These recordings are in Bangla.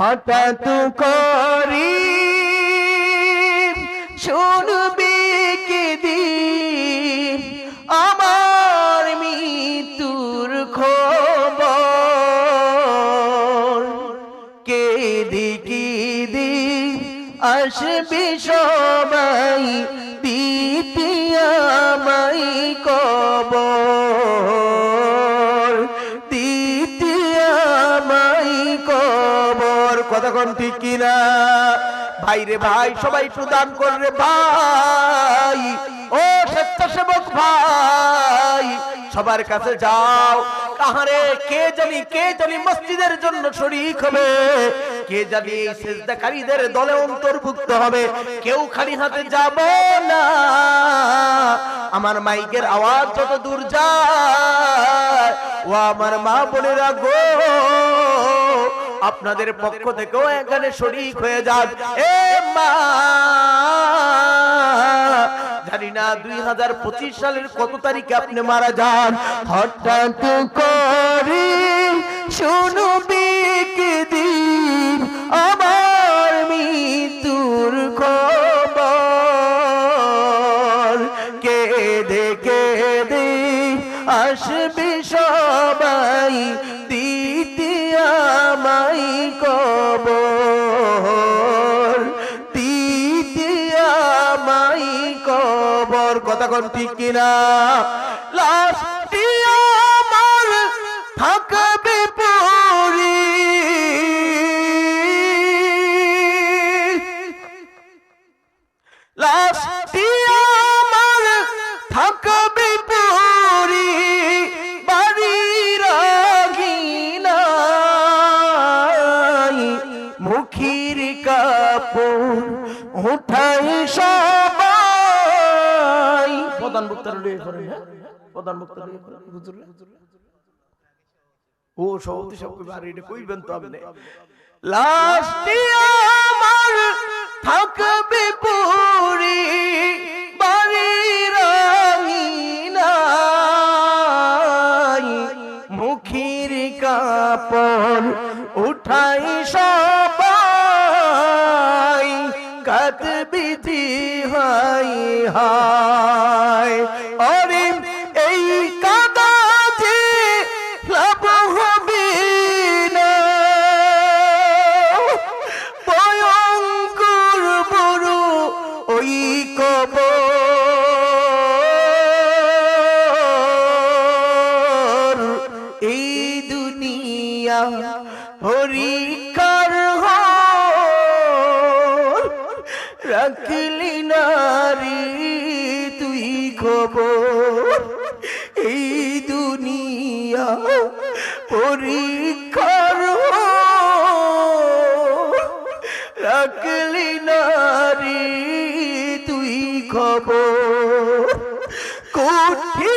হঠাৎ করি শুনবি কি দিন আমার মৃত্যুর খবর। কে দিকি দি আসবি সবাই, দিতি মাই কবর। কতক্ষণ ঠিক কিনা ভাই রে ভাই, সবাই একটু দান করবে ভাই। ও স্বেচ্ছাসেবক ভাই, সবার কাছে যাও। কাহারে, কে জানি কে জানি মসজিদের জন্য শরীক হবে। কে জানি এই সেজদাকারীদের দলে অন্তর্ভুক্ত হবে। কেউ খালি হাতে যাব না। আমার মাইকের আওয়াজ যত দূর যায়, ও আমার মা বোনেরা গো। আপনাদের পক্ষ থেকেও এখানে শরিক হয়ে যান। এ মা! জানি না দুই হাজার পঁচিশ সালের কত তারিখে আপনি মারা যান। হঠাৎ করে শুনবি কি দিন আমার মৃত্যুর খবর। কে দেখে দে আসবি সবাই কথা কোন ঠিক কিনা? লাস্টি আমার থাকবে পরি। লাস্টি আমার থাকবে পরি। আগিনাই মুখির কাপড় উঠাই সবাই প্রধান বক্তার লইয়ে করেন হ্যাঁ? প্রধান বক্তার লইয়ে করেন হুজুরে? ও সভাপতি সব কইবে, কইবেন তো আপনি লাস্টে আমার থাকবে পুরি বাড়ির আঙিনায় মুখির কাপড় উঠাই সবাই কাতবিধি হাই হাই অরে রাখলি নারী তুই খবর। এই দুনিয়া পরীক্ষার রাখলি নারী তুই খবর। কোটি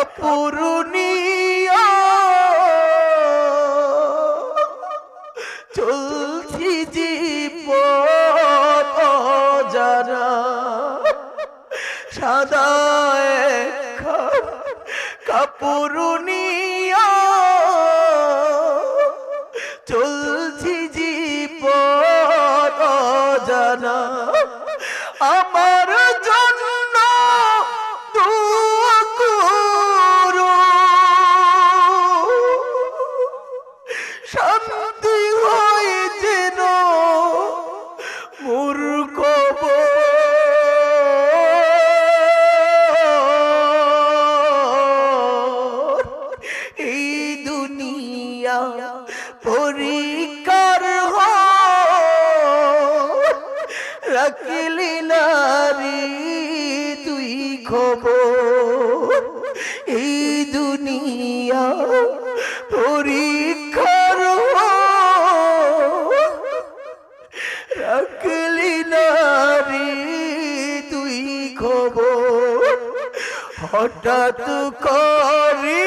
কাপুরুনিয়া চলছি জীবন যারা সাদা কাপুরুনিয়া। চলছি জীবন জানা গেলি নারী তুই খবর। এই দুনিয়া পরীক্ষার রাখলি নারী তুই খবর। হঠাৎ করি